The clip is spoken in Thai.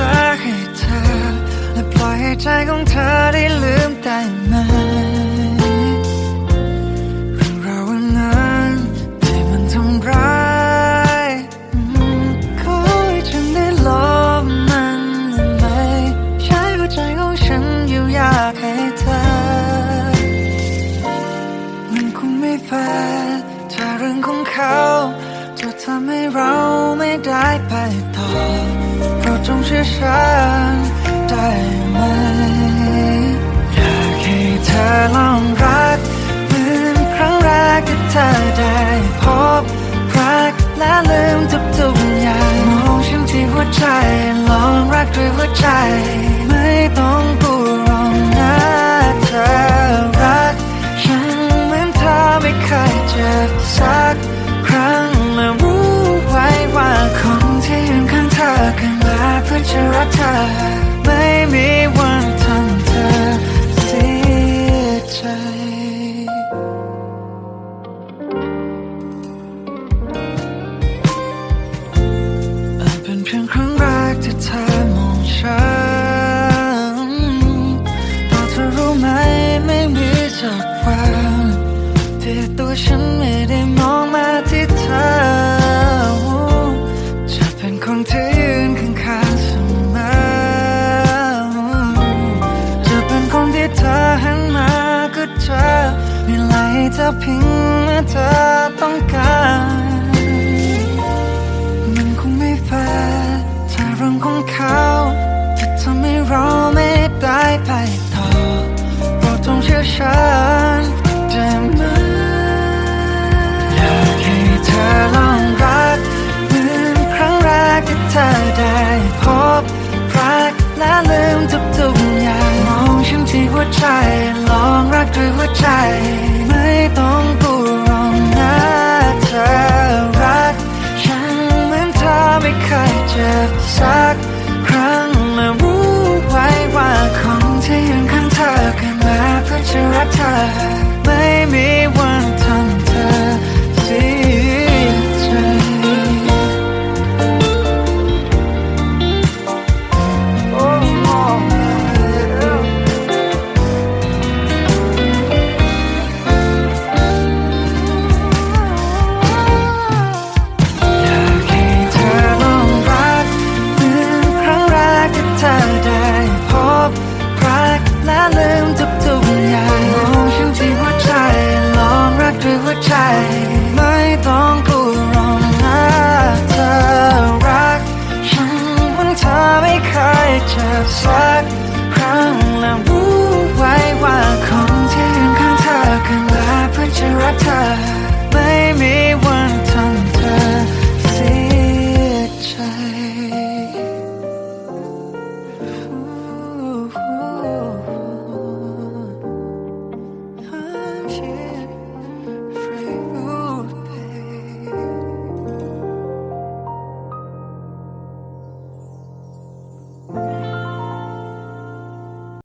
ตาให้เธอ และปล่อยให้ใจของเธอได้ลืมได้ไหมเรื่องราววันนั้นที่มันทำร้ายขอให้ฉันได้ลบมันได้ไหมใช้หัวใจของฉันอยู่อยากให้เธอ มันคงไม่แฟร์ถ้าเรื่องของเขาจะทำให้เราไม่ได้ไป ตราจงเชื่อฉันได้ไหมอยากให้เธอลองรักเหมือนครั้งแรกที่เธอได้พบรักและลืมทุกๆอย่างมองฉันที่หัวใจลองรักด้วยหัวใจ ฉันไม่ได้มองมาที่เธอ จะเป็นคนที่ยืนข้างๆเสมอ จะเป็นคนที่เธอหันมาก็เจอไม่ไล่เธอเพิงเมื่อเธอต้องการ ลองรักด้วยหัวใจ ไม่ต้องกลัวรองนะเธอรักฉันเหมือนเธอไม่เคยเจ็บสักครั้งและรู้ไว้ว่าคนที่ยืนข้างเธอกันมาเพื่อจะรักเธอ up to